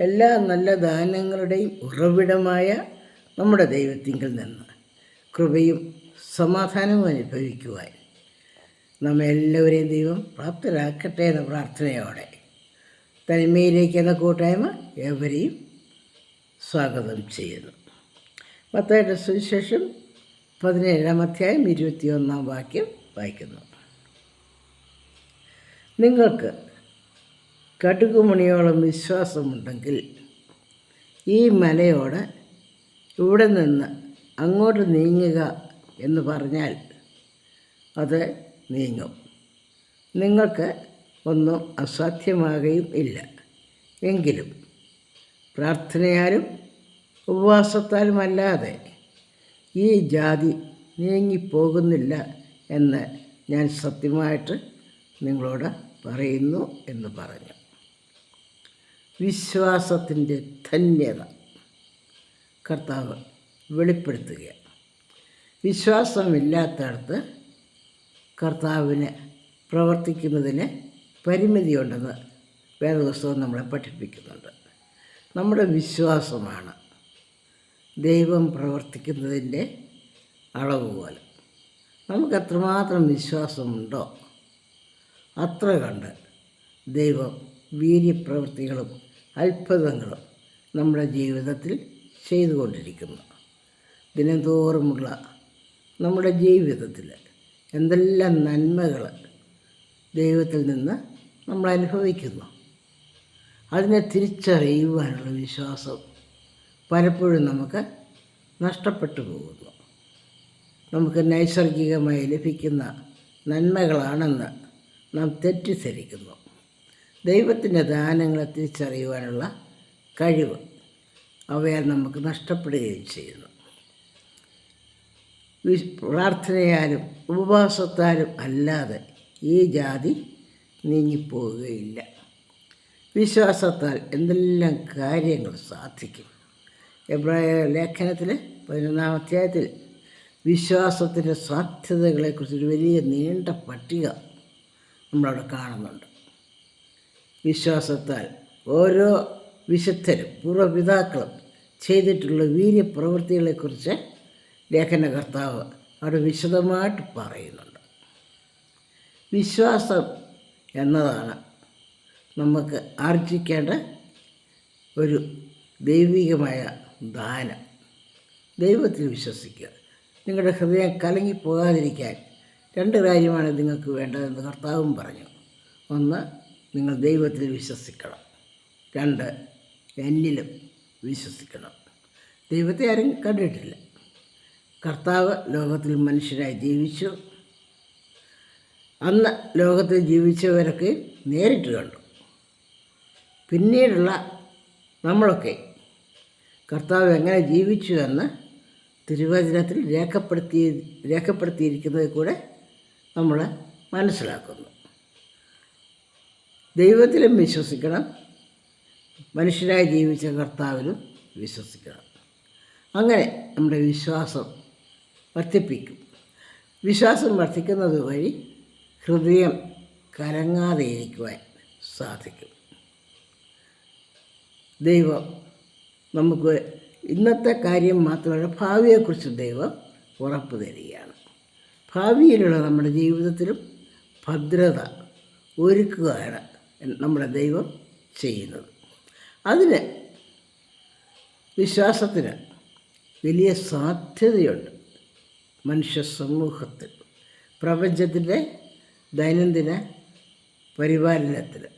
എല്ലാ നല്ല ദാനങ്ങളുടെയും ഉറവിടമായ നമ്മുടെ ദൈവത്തിങ്കിൽ നിന്ന് കൃപയും സമാധാനവും അനുഭവിക്കുവാൻ നമ്മെ എല്ലാവരെയും ദൈവം പ്രാപ്തരാക്കട്ടെ എന്ന പ്രാർത്ഥനയോടെ തനിമയിലേക്ക് എന്ന കൂട്ടായ്മ ഏവരെയും സ്വാഗതം ചെയ്യുന്നു. മത്തായുടെ സുവിശേഷം പതിനേഴാം അധ്യായം ഇരുപത്തിയൊന്നാം വാക്യം വായിക്കുന്നു. നിങ്ങൾക്ക് കടുകുമണിയോളം വിശ്വാസമുണ്ടെങ്കിൽ ഈ മലയോട് ഇവിടെ നിന്ന് അങ്ങോട്ട് നീങ്ങുക എന്ന് പറഞ്ഞാൽ അത് നീങ്ങും. നിങ്ങൾക്ക് ഒന്നും അസാധ്യമാകുകയും ഇല്ല. എങ്കിലും പ്രാർത്ഥനയാലും ഉപവാസത്താലുമല്ലാതെ ഈ ജാതി നീങ്ങിപ്പോകുന്നില്ല എന്ന് ഞാൻ സത്യമായിട്ട് നിങ്ങളോട് പറയുന്നു എന്ന് പറഞ്ഞു. വിശ്വാസത്തിന്റെ ധന്യത കർത്താവ് വെളിപ്പെടുത്തുക വിശ്വാസമില്ലാത്തടത്ത് കർത്താവിന് പ്രവർത്തിക്കുന്നതിന് പരിമിതിയുണ്ടെന്ന് വേദപുസ്തകം നമ്മളെ പഠിപ്പിക്കുന്നുണ്ട്. നമ്മുടെ വിശ്വാസമാണ് ദൈവം പ്രവർത്തിക്കുന്നതിന്റെ അളവ് പോലെ നമുക്ക് എത്രമാത്രം വിശ്വാസമുണ്ടോ? അത്ര കണ്ട് ദൈവം വീര്യപ്രവൃത്തികളും അത്ഭുതങ്ങളും നമ്മുടെ ജീവിതത്തിൽ ചെയ്തുകൊണ്ടിരിക്കുന്നു. ദിനംതോറുമുള്ള നമ്മുടെ ജീവിതത്തിൽ എന്തെല്ലാം നന്മകൾ ദൈവത്തിൽ നിന്ന് നമ്മൾ അനുഭവിക്കുന്നു. അതിനെ തിരിച്ചറിയുവാനുള്ള വിശ്വാസം പലപ്പോഴും നമുക്ക് നഷ്ടപ്പെട്ടു പോകുന്നു. നമുക്ക് നൈസർഗികമായി ലഭിക്കുന്ന നന്മകളാണെന്ന് നാം തെറ്റിദ്ധരിക്കുന്നു. ദൈവത്തിന്റെ ദാനങ്ങളെ തിരിച്ചറിയുവാനുള്ള കഴിവ് അവയാൽ നമുക്ക് നഷ്ടപ്പെടുകയും ചെയ്യുന്നു. പ്രാർത്ഥനയാലും ഉപവാസത്താലും അല്ലാതെ ഈ ജാതി നീങ്ങിപ്പോവുകയില്ല. വിശ്വാസത്താൽ എന്തെല്ലാം കാര്യങ്ങൾ സാധിക്കും? എബ്രായ ലേഖനത്തിൽ പതിനൊന്നാം അധ്യായത്തിൽ വിശ്വാസത്തിന്റെ സാധ്യതകളെക്കുറിച്ച് ഒരു വലിയ നീണ്ട പട്ടിക നമ്മളവിടെ കാണുന്നുണ്ട്. വിശ്വാസത്താൽ ഓരോ വിശുദ്ധരും പൂർവപിതാക്കളും ചെയ്തിട്ടുള്ള വീര്യപ്രവൃത്തികളെക്കുറിച്ച് ലേഖനകർത്താവ് അവിടെ വിശദമായിട്ട് പറയുന്നുണ്ട്. വിശ്വാസം എന്നതാണ് നമുക്ക് ആർജിക്കേണ്ട ഒരു ദൈവികമായ ദാനം. ദൈവത്തിൽ വിശ്വസിക്കുക. നിങ്ങളുടെ ഹൃദയം കലങ്ങിപ്പോകാതിരിക്കാൻ രണ്ട് കാര്യമാണ് നിങ്ങൾക്ക് വേണ്ടതെന്ന് കർത്താവും പറഞ്ഞു. ഒന്ന് നിങ്ങൾ ദൈവത്തിൽ വിശ്വസിക്കണം. രണ്ട് എന്നിലും വിശ്വസിക്കണം. ദൈവത്തെ ആരും കണ്ടിട്ടില്ല. കർത്താവ് ലോകത്തിൽ മനുഷ്യരായി ജീവിച്ചു. അന്ന് ലോകത്തിൽ ജീവിച്ചവരൊക്കെ നേരിട്ട് കണ്ടു. പിന്നീടുള്ള നമ്മളൊക്കെ കർത്താവ് എങ്ങനെ ജീവിച്ചു എന്ന് തിരുവചനത്തിൽ രേഖപ്പെടുത്തി രേഖപ്പെടുത്തിയിരിക്കുന്നത് കൂടെ നമ്മൾ മനസ്സിലാക്കുന്നു. ദൈവത്തിലും വിശ്വസിക്കണം. മനുഷ്യരായി ജീവിച്ച കർത്താവിലും വിശ്വസിക്കണം. അങ്ങനെ നമ്മുടെ വിശ്വാസം വർദ്ധിപ്പിക്കും. വിശ്വാസം വർദ്ധിക്കുന്നത് വഴി ഹൃദയം കലങ്ങാതെ ഇരിക്കുവാൻ സാധിക്കും. ദൈവം നമുക്ക് ഇന്നത്തെ കാര്യം മാത്രമല്ല ഭാവിയെക്കുറിച്ച് ദൈവം ഉറപ്പ് തരികയാണ്. ഭാവിയിലുള്ള നമ്മുടെ ജീവിതത്തിലും ഭദ്രത ഒരുക്കുകയാണ്. നമ്മുടെ ദൈവം ചെയ്യുന്നത്. അതിന് വിശ്വാസത്തിന് വലിയ സാധ്യതയുണ്ട് മനുഷ്യ സമൂഹത്തിൽ. പ്രപഞ്ചത്തിന്റെ ദൈനംദിന പരിപാലനത്തിൽ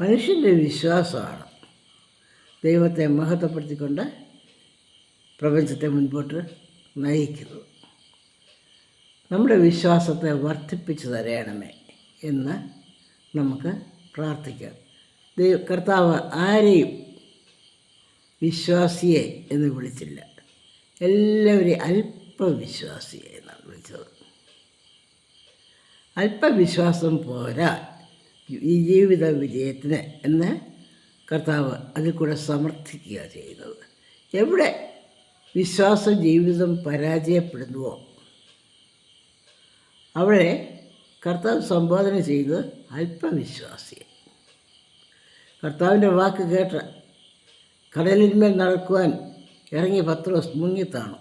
മനുഷ്യന്റെ വിശ്വാസമാണ് ദൈവത്തെ മഹത്വപ്പെടുത്തിക്കൊണ്ട് പ്രപഞ്ചത്തെ മുൻപോട്ട് നയിക്കുന്നത്. നമ്മുടെ വിശ്വാസത്തെ വർദ്ധിപ്പിച്ചു തരയണമേ എന്ന് നമുക്ക് പ്രാർത്ഥിക്കാം ദൈവ കർത്താവ് ആരെയും വിശ്വാസിയെ എന്ന് വിളിച്ചില്ല. എല്ലാവരെയും അല്പവിശ്വാസിയെ എന്നാണ് വിളിച്ചത്. അല്പവിശ്വാസം പോരാ ഈ ജീവിത വിജയത്തിന് എന്ന് കർത്താവ് അതിൽ കൂടെ സമർത്ഥിക്കുക ചെയ്യുന്നത്. എവിടെ വിശ്വാസ ജീവിതം പരാജയപ്പെടുന്നുവോ അവിടെ കർത്താവ് സംബോധന ചെയ്ത് അല്പവിശ്വാസിയെ. കർത്താവിന്റെ വാക്ക് കേട്ട കടലിന്മേൽ നടക്കുവാൻ ഇറങ്ങി പത്രോസ് മുങ്ങിത്താണു.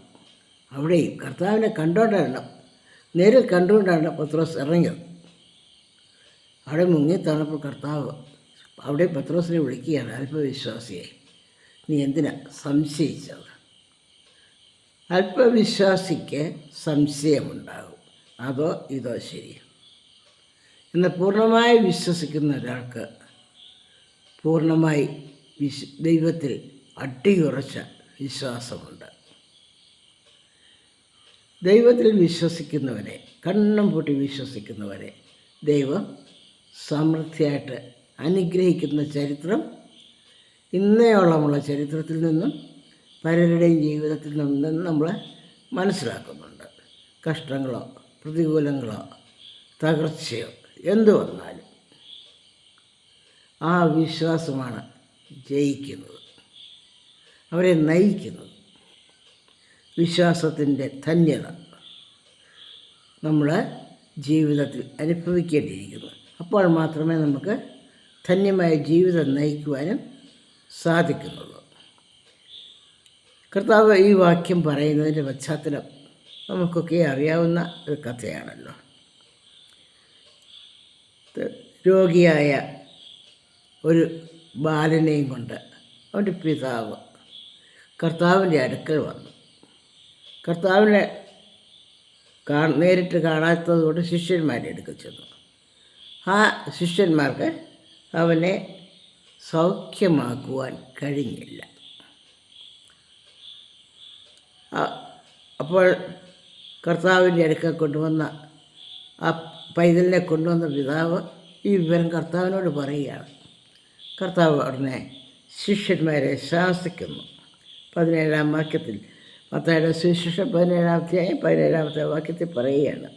അവിടെയും കർത്താവിനെ കണ്ടോണ്ടല്ല നേരിൽ കണ്ടുകൊണ്ടാണ് പത്രോസ് ഇറങ്ങിയത്. അവിടെ മുങ്ങിത്താണപ്പോൾ കർത്താവ് അവിടെ പത്രോസിനെ വിളിക്കുകയാണ് അല്പവിശ്വാസിയെ നീ എന്തിനാ സംശയിച്ചത്? അല്പവിശ്വാസിക്ക് സംശയമുണ്ടാകും. അതോ ഇതോ ശരി എന്നാൽ പൂർണമായി വിശ്വസിക്കുന്ന ഒരാൾക്ക് പൂർണമായി വിശ് ദൈവത്തിൽ അട്ടിയുറച്ച വിശ്വാസമുണ്ട്. ദൈവത്തിൽ വിശ്വസിക്കുന്നവരെ കണ്ണം പൂട്ടി വിശ്വസിക്കുന്നവരെ ദൈവം സമൃദ്ധിയായിട്ട് അനുഗ്രഹിക്കുന്ന ചരിത്രം ഇന്നയോളമുള്ള ചരിത്രത്തിൽ നിന്നും പലരുടെയും ജീവിതത്തിൽ നിന്നും നമ്മൾ മനസ്സിലാക്കുന്നുണ്ട്. കഷ്ടങ്ങളോ പ്രതികൂലങ്ങളോ തകർച്ചയോ എന്തു വന്നാലും ആ വിശ്വാസമാണ് ജയിക്കുന്നത് അവരെ നയിക്കുന്നത്. വിശ്വാസത്തിന്റെ ധന്യത നമ്മൾ ജീവിതത്തിൽ അനുഭവിക്കേണ്ടിയിരിക്കുന്നു. അപ്പോൾ മാത്രമേ നമുക്ക് ധന്യമായ ജീവിതം നയിക്കുവാനും സാധിക്കുന്നുള്ളൂ. കർത്താവ് ഈ വാക്യം പറയുന്നതിന്റെ പശ്ചാത്തലം നമുക്കൊക്കെ അറിയാവുന്ന ഒരു കഥയാണല്ലോ. രോഗിയായ ഒരു ബാലനെയും കൊണ്ട് അവന്റെ പിതാവ് കർത്താവിന്റെ അടുക്കൽ വന്നു. കർത്താവിനെ കാ നേരിട്ട് കാണാത്തതുകൊണ്ട് ശിഷ്യന്മാരെ എടുക്കൽ ചെന്നു. ആ ശിഷ്യന്മാർക്ക് അവനെ സൗഖ്യമാക്കുവാൻ കഴിഞ്ഞില്ല. അപ്പോൾ കർത്താവിന്റെ അടുക്കൽ കൊണ്ടുവന്ന ആ പൈതലിനെ കൊണ്ടുവന്ന പിതാവ് ഈ വിവരം കർത്താവിനോട് പറയുകയാണ്. കർത്താവ് ഉടനെ ശിഷ്യന്മാരെ ശാസിക്കുന്നു. പതിനേഴാം വാക്യത്തിൽ മത്തയുടെ സുവിശേഷം പതിനേഴാമത്തെയായി പതിനേഴാമത്തെ വാക്യത്തിൽ പറയുകയാണ്.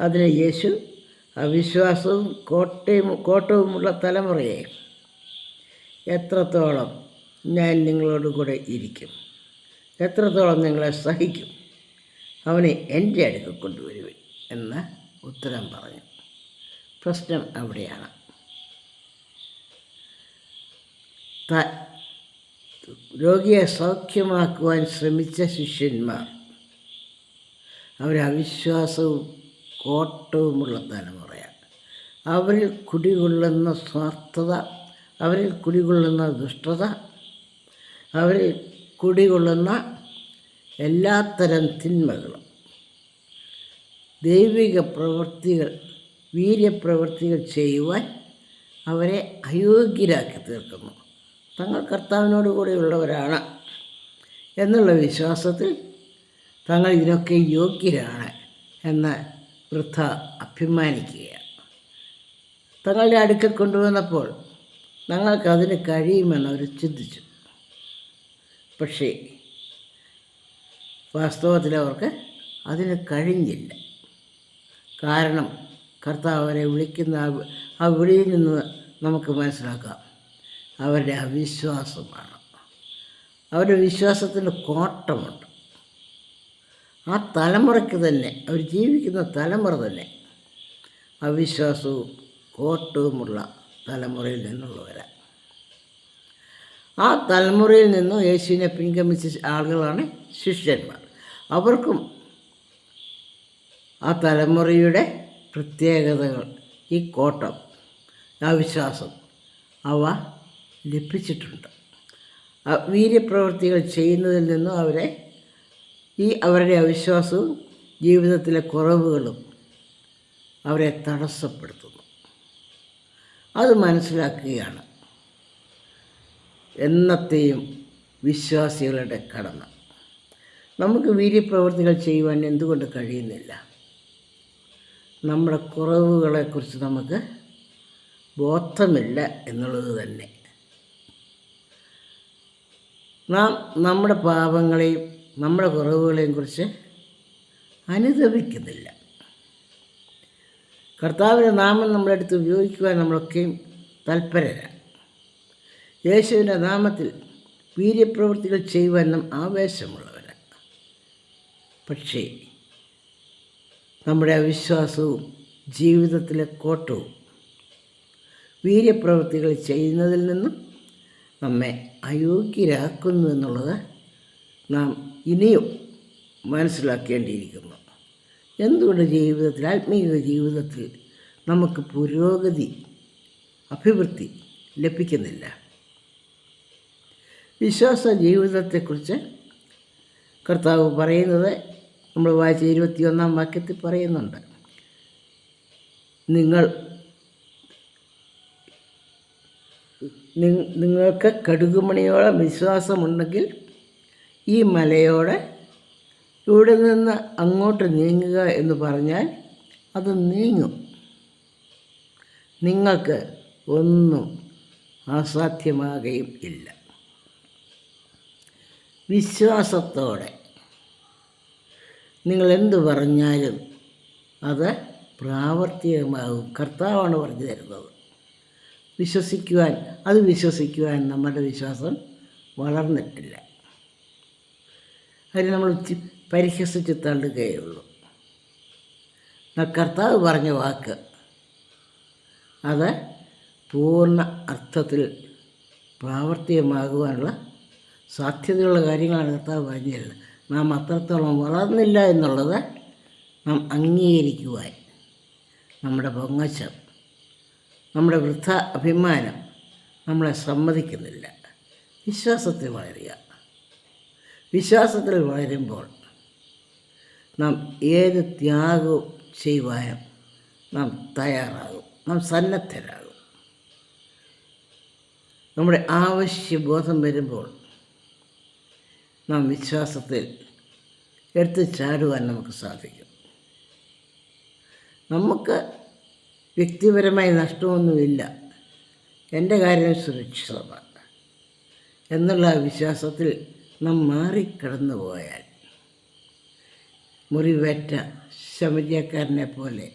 അതിന് യേശു അവിശ്വാസവും കോട്ടയും കോട്ടവുമുള്ള തലമുറയെ എത്രത്തോളം ഞാൻ നിങ്ങളോട് കൂടെ ഇരിക്കും? എത്രത്തോളം നിങ്ങളെ സഹിക്കും? അവനെ എന്റെ അടുക്കൽ കൊണ്ടുവരുവൻ എന്ന് ഉത്തരം പറഞ്ഞു. പ്രശ്നം അവിടെയാണ്. രോഗിയെ സൗഖ്യമാക്കുവാൻ ശ്രമിച്ച ശിഷ്യന്മാർ. അവരവിശ്വാസവും കോട്ടവുമുള്ള തലമുറയാണ്. അവരിൽ കുടികൊള്ളുന്ന സ്വാർത്ഥത അവരിൽ കുടികൊള്ളുന്ന ദുഷ്ടത അവരിൽ കുടികൊള്ളുന്ന എല്ലാത്തരം തിന്മകളും ദൈവിക പ്രവൃത്തികൾ വീര്യപ്രവൃത്തികൾ ചെയ്യുവാൻ അവരെ അയോഗ്യരാക്കി തീർക്കുന്നു. തങ്ങൾ കർത്താവിനോട് കൂടെയുള്ളവരാണ് എന്നുള്ള വിശ്വാസത്തിൽ തങ്ങൾ ഇതിനൊക്കെ യോഗ്യരാണ് എന്ന് വൃദ്ധ അഭിമാനിക്കുകയാണ്. തങ്ങളുടെ അടുക്കൽ കൊണ്ടുവന്നപ്പോൾ ഞങ്ങൾക്കതിന് കഴിയുമെന്ന് അവർ ചിന്തിച്ചു. പക്ഷേ വാസ്തവത്തിൽ അവർക്ക് അതിന് കഴിഞ്ഞില്ല. കാരണം കർത്താവ് അവരെ വിളിക്കുന്ന ആ വിളിയിൽ നിന്ന് നമുക്ക് മനസ്സിലാക്കാം. അവരുടെ അവിശ്വാസമാണ്. അവരുടെ വിശ്വാസത്തിന് കോട്ടമുണ്ട്. ആ തലമുറയ്ക്ക് തന്നെ അവർ ജീവിക്കുന്ന തലമുറ തന്നെ അവിശ്വാസവും കോട്ടവുമുള്ള തലമുറയിൽ നിന്നുള്ളവരാണ് ആ തലമുറയിൽ നിന്നും യേശുവിനെ പിൻഗമിച്ച ആളുകളാണ് ശിഷ്യന്മാർ. അവർക്കും ആ തലമുറയുടെ പ്രത്യേകതകൾ ഈ കോട്ടം ആ വിശ്വാസം അവ ലഭിച്ചിട്ടുണ്ട്. വീര്യപ്രവൃത്തികൾ ചെയ്യുന്നതിൽ നിന്നും അവരെ ഈ അവരുടെ അവിശ്വാസവും ജീവിതത്തിലെ കുറവുകളും അവരെ തടസ്സപ്പെടുത്തുന്നു. അത് മനസ്സിലാക്കുകയാണ് എന്നത്തെയും വിശ്വാസികളുടെ കടമ. നമുക്ക് വീര്യപ്രവൃത്തികൾ ചെയ്യുവാൻ എന്തുകൊണ്ട് കഴിയുന്നില്ല? നമ്മുടെ കുറവുകളെക്കുറിച്ച് നമുക്ക് ബോധമില്ല എന്നുള്ളത് തന്നെ. നാം നമ്മുടെ പാപങ്ങളെയും നമ്മുടെ കുറവുകളെയും കുറിച്ച് അനുദപിക്കുന്നില്ല. കർത്താവിന്റെ നാമം നമ്മളെടുത്ത് ഉപയോഗിക്കുവാൻ നമ്മളൊക്കെയും തൽപരരാണ്. യേശുവിന്റെ നാമത്തിൽ വീര്യപ്രവൃത്തികൾ ചെയ്യുവാനും ആവേശമുള്ളവരാണ്. പക്ഷേ നമ്മുടെ അവിശ്വാസവും ജീവിതത്തിലെ കോട്ടവും വീര്യപ്രവൃത്തികൾ ചെയ്യുന്നതിൽ നിന്നും നമ്മെ അയോഗ്യരാക്കുന്നു എന്നുള്ളത് നാം ഇനിയും മനസ്സിലാക്കേണ്ടിയിരിക്കുന്നു. എന്തുകൊണ്ട് ജീവിതത്തിൽ ആത്മീയ ജീവിതത്തിൽ നമുക്ക് പുരോഗതി അഭിവൃദ്ധി ലഭിക്കുന്നില്ല? വിശ്വാസ ജീവിതത്തെക്കുറിച്ച് കർത്താവ് പറയുന്നത് നമ്മൾ വായിച്ച ഇരുപത്തിയൊന്നാം വാക്യത്തിൽ പറയുന്നുണ്ട്. നിങ്ങൾ നിങ്ങൾക്ക് കടുകുമണിയോളം വിശ്വാസമുണ്ടെങ്കിൽ ഈ മലയോടെ ഇവിടെ നിന്ന് അങ്ങോട്ട് നീങ്ങുക എന്ന് പറഞ്ഞാൽ അത് നീങ്ങും. നിങ്ങൾക്ക് ഒന്നും അസാധ്യമാകുകയും ഇല്ല. വിശ്വാസത്തോടെ നിങ്ങൾ എന്ത് പറഞ്ഞാലും അത് പ്രാവർത്തികമാകും. കർത്താവാണ് പറഞ്ഞു തരുന്നത്. വിശ്വസിക്കുവാൻ അത് വിശ്വസിക്കുവാൻ നമ്മുടെ വിശ്വാസം വളർന്നിട്ടില്ല. അതിന് നമ്മൾ പരിഹസിച്ച് തള്ളുകയുള്ളൂ. കർത്താവ് പറഞ്ഞ വാക്ക്. അത് പൂർണ അർത്ഥത്തിൽ പ്രാവർത്തികമാകുവാനുള്ള സാധ്യതയുള്ള കാര്യങ്ങളാണ് കർത്താവ് പറഞ്ഞു തരുന്നത് നാം അത്രത്തോളം വളർന്നില്ല എന്നുള്ളത് നാം അംഗീകരിക്കുവാൻ നമ്മുടെ പൊങ്ങച്ചം നമ്മുടെ വൃദ്ധ അഭിമാനം നമ്മളെ സമ്മതിക്കുന്നില്ല. വിശ്വാസത്തിൽ വളരുക. വിശ്വാസത്തിൽ വളരുമ്പോൾ നാം ഏത് ത്യാഗവും ചെയ്യുവാനും നാം തയ്യാറാകും. നാം സന്നദ്ധരാകും. നമ്മുടെ ആവശ്യബോധം വരുമ്പോൾ നാം വിശ്വാസത്തിൽ എടുത്തു ചാടുവാൻ നമുക്ക് സാധിക്കും. നമുക്ക് വ്യക്തിപരമായി നഷ്ടമൊന്നുമില്ല. എന്റെ കാര്യം സുരക്ഷിതമാണ്. എന്നുള്ള വിശ്വാസത്തിൽ നാം മാറിക്കടന്നു പോയാൽ മുറിവേറ്റ ശമജക്കാരനെ പോലെ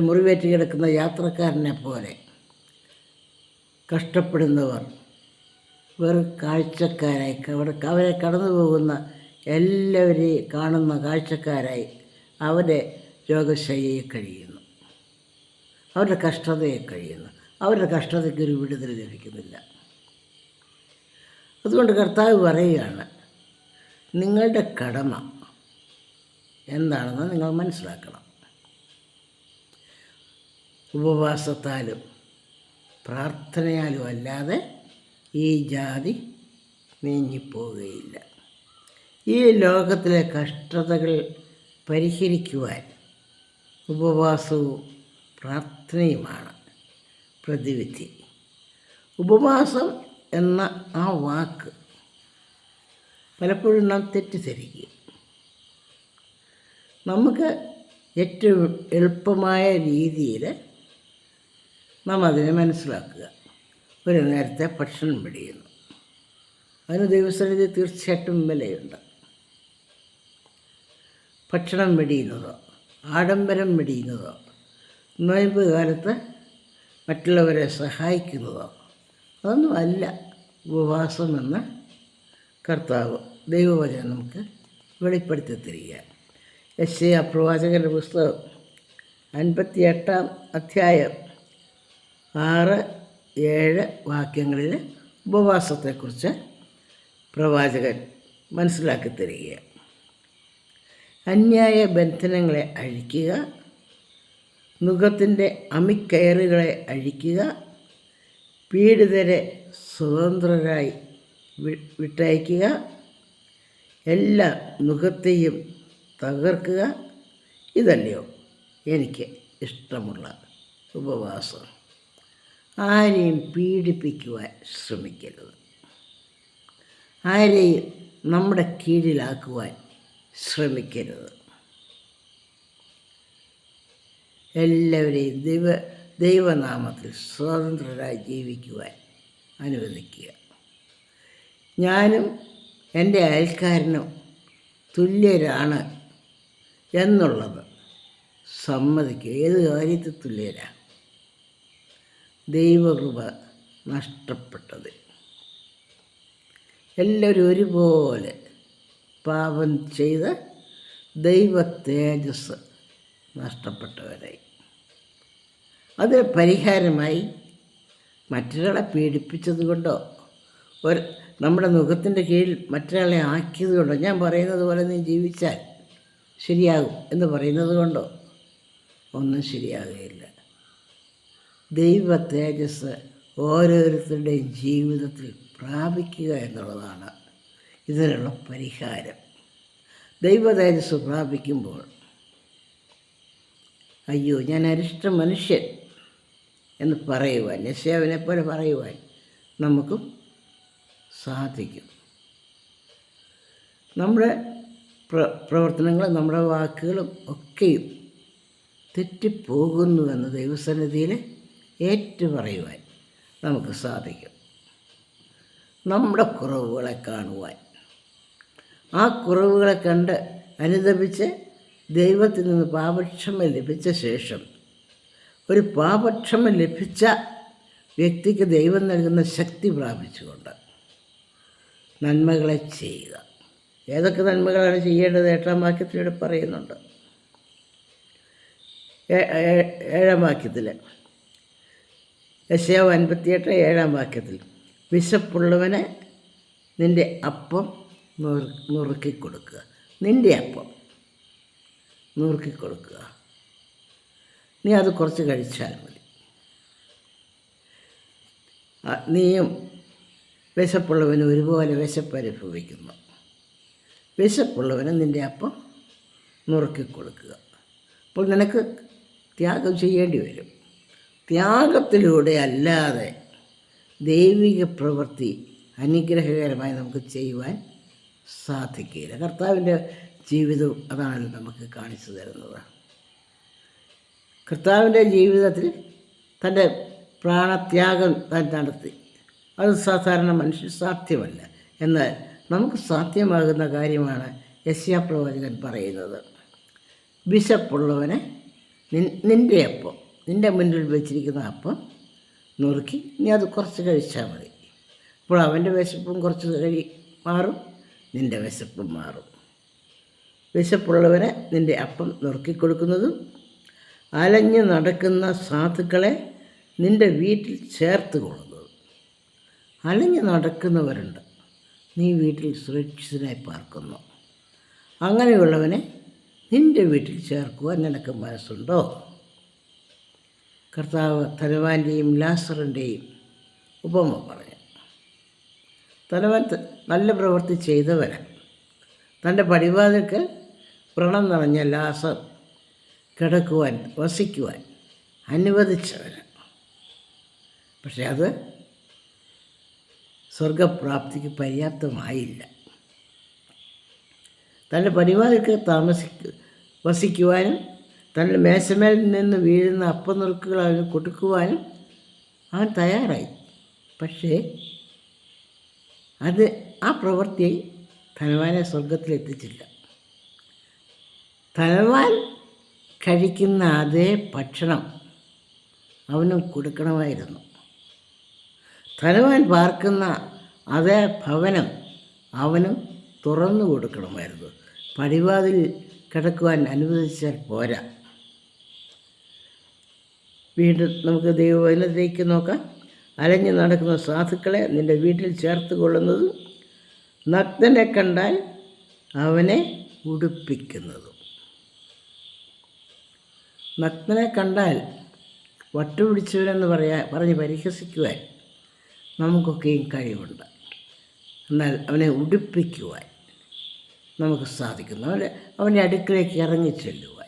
മുറിവേറ്റ് കിടക്കുന്ന യാത്രക്കാരനെ പോലെ കഷ്ടപ്പെടുന്നവർ വെറും കാഴ്ചക്കാരായി. അവിടെ അവരെ കടന്നു പോകുന്ന എല്ലാവരെയും കാണുന്ന കാഴ്ചക്കാരായി അവരെ രോഗശൈലിയെ കഴിയുന്നു. അവരുടെ കഷ്ടതയെ കഴിയുന്നു. അവരുടെ കഷ്ടതയ്ക്ക് ഒരു വിടുതൽ ലഭിക്കുന്നില്ല. അതുകൊണ്ട് കർത്താവ് പറയുകയാണ് നിങ്ങളുടെ കടമ എന്താണെന്ന് നിങ്ങൾ മനസ്സിലാക്കണം. ഉപവാസത്താലും പ്രാർത്ഥനയാലും അല്ലാതെ ഈ ജാതി നീങ്ങിപ്പോവുകയില്ല ഈ ലോകത്തിലെ കഷ്ടതകൾ പരിഹരിക്കുവാൻ ഉപവാസവും പ്രാർത്ഥനയുമാണ് പ്രതിവിധി. ഉപവാസം എന്ന ആ വാക്ക് പലപ്പോഴും നാം തെറ്റിദ്ധരിക്കും. നമുക്ക് ഏറ്റവും എളുപ്പമായ രീതിയിൽ നാം അതിനെ മനസ്സിലാക്കുക. ഒരു നേരത്തെ ഭക്ഷണം പിടിയുന്നു അതിന് ദൈവസന്നിധി തീർച്ചയായിട്ടും വിലയുണ്ട്. ഭക്ഷണം വെടിയുന്നതോ ആഡംബരം വെടിയുന്നതോ നോയമ്പ് കാലത്ത് മറ്റുള്ളവരെ സഹായിക്കുന്നതോ അതൊന്നും അല്ല ഉപവാസമെന്ന് കർത്താവ് ദൈവവചനം നമുക്ക് വെളിപ്പെടുത്തി തരിക. എസ് എ പ്രവാചകന്റെ പുസ്തകം അൻപത്തി എട്ടാം അധ്യായം ആറ് ഏഴ് വാക്യങ്ങളിൽ ഉപവാസത്തെക്കുറിച്ച് പ്രവാചകൻ മനസ്സിലാക്കി തരിക അന്യായ ബന്ധനങ്ങളെ അഴിക്കുക മുഖത്തിന്റെ അമിക്കയറുകളെ അഴിക്കുക പീഡിതരെ സ്വതന്ത്രരായി വിട്ടയക്കുക എല്ലാ മുഖത്തെയും തകർക്കുക ഇതല്ലയോ എനിക്ക് ഇഷ്ടമുള്ള ഉപവാസം. ആരെയും പീഡിപ്പിക്കുവാൻ ശ്രമിക്കരുത്. ആരെയും നമ്മുടെ കീഴിലാക്കുവാൻ ശ്രമിക്കരുത്. എല്ലാവരെയും ദൈവ ദൈവനാമത്തിൽ സ്വതന്ത്രരായി ജീവിക്കുവാൻ അനുവദിക്കുക. ഞാനും എന്റെ അയൽക്കാരനും തുല്യരാണ് എന്നുള്ളത് സമ്മതിക്കുക. ഏത് കാര്യത്തിൽ തുല്യരാണ്? ദൈവകൃപ നഷ്ടപ്പെട്ടത്. എല്ലാവരും ഒരുപോലെ പാപം ചെയ്ത് ദൈവ തേജസ് നഷ്ടപ്പെട്ടവരായി. അതിന് പരിഹാരമായി മറ്റൊരാളെ പീഡിപ്പിച്ചത് കൊണ്ടോ ഒരു നമ്മുടെ മുഖത്തിന്റെ കീഴിൽ മറ്റൊരാളെ ആക്കിയത് കൊണ്ടോ ഞാൻ പറയുന്നത് പോലെ നീ ജീവിച്ചാൽ ശരിയാകും എന്ന് പറയുന്നത് കൊണ്ടോ ഒന്നും ശരിയാകുകയില്ല. ദൈവ തേജസ് ഓരോരുത്തരുടെയും ജീവിതത്തിൽ പ്രാപിക്കുക എന്നുള്ളതാണ് ഇതിനുള്ള പരിഹാരം. ദൈവ തേജസ് പ്രാപിക്കുമ്പോൾ അയ്യോ ഞാൻ അരിഷ്ട മനുഷ്യൻ എന്ന് പറയുവാൻ യശാവിനെ പോലെ പറയുവാൻ നമുക്കും സാധിക്കും. നമ്മുടെ പ്ര പ്രവർത്തനങ്ങളും നമ്മുടെ വാക്കുകളും ഒക്കെയും തെറ്റിപ്പോകുന്നുവെന്ന് ദൈവസന്നിധിയിൽ ഏറ്റു പറയുവാൻ നമുക്ക് സാധിക്കും. നമ്മുടെ കുറവുകളെ കാണുവാൻ. ആ കുറവുകളെ കണ്ട് അനുദപിച്ച് ദൈവത്തിൽ നിന്ന് പാപക്ഷമ ലഭിച്ച ശേഷം ഒരു പാപക്ഷമ ലഭിച്ച വ്യക്തിക്ക് ദൈവം നൽകുന്ന ശക്തി പ്രാപിച്ചുകൊണ്ട് നന്മകളെ ചെയ്യുക. ഏതൊക്കെ നന്മകളാണ് ചെയ്യേണ്ടത്? എട്ടാം വാക്യത്തിലൂടെ പറയുന്നുണ്ട്. ഏഴാം വാക്യത്തിൽ യശയാവ് അൻപത്തിയെട്ട് ഏഴാം വാക്യത്തിൽ വിശപ്പുള്ളവന് നിന്റെ അപ്പം നുറു നുറുക്കി കൊടുക്കുക നിന്റെ അപ്പം നുറുക്കി കൊടുക്കുക നീ അത് കുറച്ച് കഴിച്ചാൽ മതി. നീയും വിശപ്പുള്ളവന് ഒരുപോലെ വിശപ്പ് അനുഭവിക്കുന്നു. വിശപ്പുള്ളവന് നിന്റെ അപ്പം നുറുക്കി കൊടുക്കുക അപ്പോൾ നിനക്ക് ത്യാഗം ചെയ്യേണ്ടി വരും. ത്യാഗത്തിലൂടെ അല്ലാതെ ദൈവിക പ്രവൃത്തി അനുഗ്രഹകരമായി നമുക്ക് ചെയ്യുവാൻ സാധിക്കില്ല. കർത്താവിന്റെ ജീവിതവും അതാണല്ലോ നമുക്ക് കാണിച്ചു തരുന്നത്. കർത്താവിന്റെ ജീവിതത്തിൽ തന്റെ പ്രാണത്യാഗം താൻ നടത്തി. അത് സാധാരണ മനുഷ്യൻ സാധ്യമല്ല. എന്നാൽ നമുക്ക് സാധ്യമാകുന്ന കാര്യമാണ് യശ്യാപ്രവചകൻ പറയുന്നത്. വിശപ്പുള്ളവനെ നിൻ നിന്റെ അപ്പം. നിന്റെ മുന്നിൽ വെച്ചിരിക്കുന്ന അപ്പം നുറുക്കി നീ അത് കുറച്ച് കഴിച്ചാൽ മതി. അപ്പോൾ അവന്റെ വിശപ്പും കുറച്ച് കഴി മാറും നിന്റെ വിശപ്പും മാറും. വിശപ്പുള്ളവരെ നിന്റെ അപ്പം നുറുക്കി കൊടുക്കുന്നതും അലഞ്ഞു നടക്കുന്ന സാധുക്കളെ നിന്റെ വീട്ടിൽ ചേർത്ത് കൊള്ളുന്നതും. അലഞ്ഞു നടക്കുന്നവരുണ്ട് നീ വീട്ടിൽ സുരക്ഷിതനായി പാർക്കുന്നു. അങ്ങനെയുള്ളവനെ നിന്റെ വീട്ടിൽ ചേർക്കുവാൻ നിനക്ക് മനസ്സുണ്ടോ? കർത്താവ് ധനവാന്റെയും ലാസറിന്റെയും ഉപമ പറഞ്ഞു. ധനവാൻ നല്ല പ്രവൃത്തി ചെയ്തവന്. തന്റെ പടിവാതിൽക്ക് വ്രണം നിറഞ്ഞ ലാസർ കിടക്കുവാൻ വസിക്കുവാൻ അനുവദിച്ചവന്. പക്ഷെ അത് സ്വർഗപ്രാപ്തിക്ക് പര്യാപ്തമായില്ല. തന്റെ പടിവാതിൽക്ക് താമസിക്കുക വസിക്കുവാനും തന്റെ മേശമേൽ നിന്ന് വീഴുന്ന അപ്പനുറുക്കുകൾ അവന് കൊടുക്കുവാനും അവൻ തയ്യാറായി. പക്ഷേ അത് ആ പ്രവൃത്തി ധനവാനെ സ്വർഗത്തിലെത്തിച്ചില്ല ധനവാൻ കഴിക്കുന്ന അതേ ഭക്ഷണം അവനും കൊടുക്കണമായിരുന്നു. ധനവാൻ പാർക്കുന്ന അതേ ഭവനം അവനും തുറന്നു കൊടുക്കണമായിരുന്നു. പടിവാതിൽ കിടക്കുവാൻ അനുവദിച്ചാൽ പോരാ. വീണ്ടും നമുക്ക് ദൈവവചനത്തിലേക്ക് നോക്കാം. അലഞ്ഞു നടക്കുന്ന സാധുക്കളെ നിന്റെ വീട്ടിൽ ചേർത്ത് കൊള്ളുന്നതും നഗ്നനെ കണ്ടാൽ അവനെ ഉടുപ്പിക്കുന്നതും. നഗ്നനെ കണ്ടാൽ വട്ടുപിടിച്ചവനെന്ന് പറയാ പറഞ്ഞ് പരിഹസിക്കുവാൻ നമുക്കൊക്കെയും കഴിവുണ്ട്. എന്നാൽ അവനെ ഉടുപ്പിക്കുവാൻ നമുക്ക് സാധിക്കുന്നു. അവൻ അവന്റെ അടുക്കിലേക്ക് ഇറങ്ങി ചെല്ലുവാൻ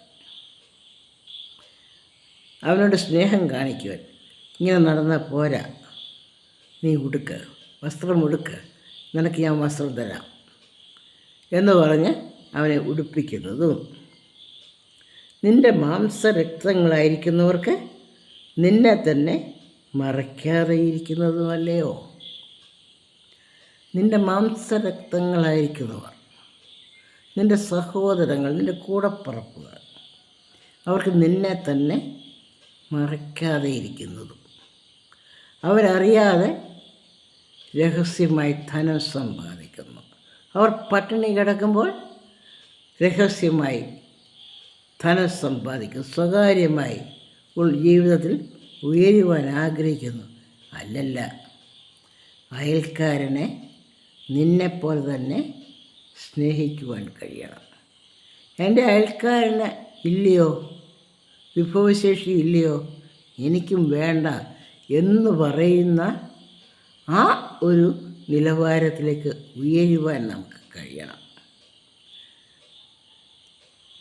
അവനോട് സ്നേഹം കാണിക്കുവാൻ. ഇങ്ങനെ നടന്നാൽ പോരാ. നീ ഉടുക്ക് വസ്ത്രം ഉടുക്ക്. നിനക്ക് ഞാൻ വസ്ത്രം തരാം. എന്ന് പറഞ്ഞ് അവനെ ഉടുപ്പിക്കുന്നതും. നിന്റെ മാംസരക്തങ്ങളായിരിക്കുന്നവർക്ക് നിന്നെ തന്നെ മറയ്ക്കാതെ ഇരിക്കുന്നതുമല്ലയോ നിന്റെ മാംസരക്തങ്ങളായിരിക്കുന്നവർ നിന്റെ സഹോദരങ്ങൾ നിന്റെ കൂടപ്പറപ്പുകൾ അവർക്ക് നിന്നെ തന്നെ മറയ്ക്കാതെ ഇരിക്കുന്നതും അവരറിയാതെ രഹസ്യമായി ധനം സമ്പാദിക്കുന്നു. അവർ പട്ടിണി കിടക്കുമ്പോൾ രഹസ്യമായി ധനം സമ്പാദിക്കും സ്വകാര്യമായി ജീവിതത്തിൽ ഉയരുവാൻ ആഗ്രഹിക്കുന്നു. അല്ലല്ല അയൽക്കാരനെ നിന്നെപ്പോലെ തന്നെ സ്നേഹിക്കുവാൻ കഴിയണം. എന്റെ അയൽക്കാരന് ഇല്ലയോ? വിഭവശേഷി ഇല്ലയോ എനിക്കും വേണ്ട എന്ന് പറയുന്ന ആ ഒരു നിലവാരത്തിലേക്ക് ഉയരുവാൻ നമുക്ക് കഴിയണം.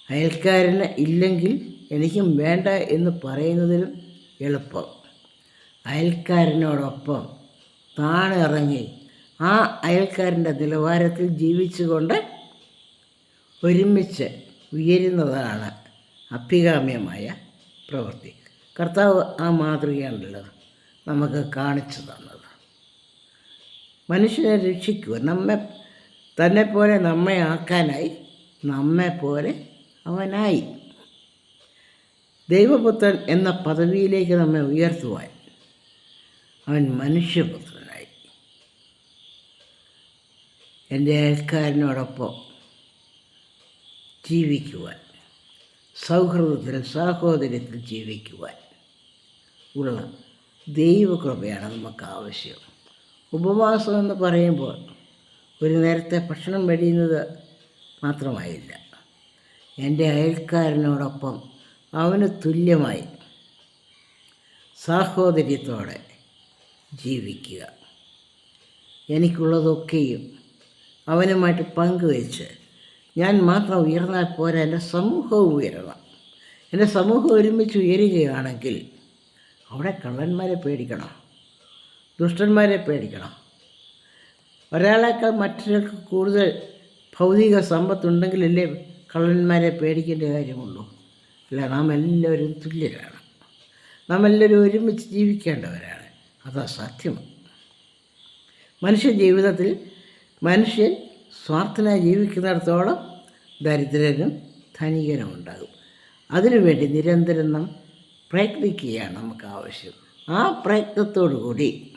അയൽക്കാരന് ഇല്ലെങ്കിൽ എനിക്കും വേണ്ട എന്ന് പറയുന്നതിലും എളുപ്പം. അയൽക്കാരനോടൊപ്പം താണിറങ്ങി ആ അയൽക്കാരന്റെ നിലവാരത്തിൽ ജീവിച്ചുകൊണ്ട് ഒരുമിച്ച് ഉയരുന്നതാണ് അഭികാമ്യമായ പ്രവൃത്തി കർത്താവ് ആ മാതൃകയാണല്ലോ നമുക്ക് കാണിച്ചു തന്നത്. മനുഷ്യനെ രക്ഷിക്കുക നമ്മെ തന്നെപ്പോലെ നമ്മെ ആക്കാനായി നമ്മെപ്പോലെ അവനായി. ദൈവപുത്രൻ എന്ന പദവിയിലേക്ക് നമ്മെ ഉയർത്തുവാൻ അവൻ മനുഷ്യപുത്രനായി. എന്റെ അയൽക്കാരനോടൊപ്പം ജീവിക്കുവാൻ സൗഹൃദത്തിൽ സാഹോദര്യത്തിൽ ജീവിക്കുവാൻ. ഉള്ള ദൈവകൃപയാണ് നമുക്ക് ആവശ്യം ഉപവാസം എന്ന് പറയുമ്പോൾ ഒരു നേരത്തെ ഭക്ഷണം വെടിയുന്നത് മാത്രമായില്ല. എന്റെ അയൽക്കാരനോടൊപ്പം അവന് തുല്യമായി സാഹോദര്യത്തോടെ ജീവിക്കുക. എനിക്കുള്ളതൊക്കെയും അവനുമായിട്ട് പങ്കുവെച്ച് ഞാൻ മാത്രം ഉയർന്നാൽ പോരാ എന്റെ സമൂഹവും ഉയരണം. എന്റെ സമൂഹം ഒരുമിച്ച് ഉയരുകയാണെങ്കിൽ അവിടെ കള്ളന്മാരെ പേടിക്കണം ദുഷ്ടന്മാരെ പേടിക്കണം. ഒരാളേക്കാൾ മറ്റൊരാൾക്ക് കൂടുതൽ ഭൗതിക സമ്പത്തുണ്ടെങ്കിലല്ലേ കള്ളന്മാരെ പേടിക്കേണ്ട കാര്യമുള്ളൂ. അല്ല നാം എല്ലാവരും തുല്യരാണ്. നാം എല്ലാവരും ഒരുമിച്ച് ജീവിക്കേണ്ടവരാണ്. അതാ സത്യം. മനുഷ്യ ജീവിതത്തിൽ മനുഷ്യൻ സ്വാർത്ഥനായി ജീവിക്കുന്നിടത്തോളം ദരിദ്രരും ധനികരും ഉണ്ടാകും. അതിനുവേണ്ടി നിരന്തരം നാം പ്രയത്നിക്കുകയാണ് നമുക്ക് ആവശ്യം. ആ പ്രയത്നത്തോടു കൂടി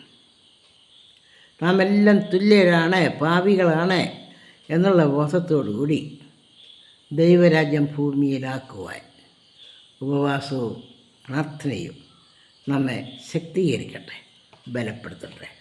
നാം എല്ലാം തുല്യരാണ് പാപികളാണ് എന്നുള്ള ബോധത്തോടു കൂടി ദൈവരാജ്യം ഭൂമിയിലാക്കുവാൻ ഉപവാസവും പ്രാർത്ഥനയും നമ്മെ ശക്തീകരിക്കട്ടെ ബലപ്പെടുത്തട്ടെ.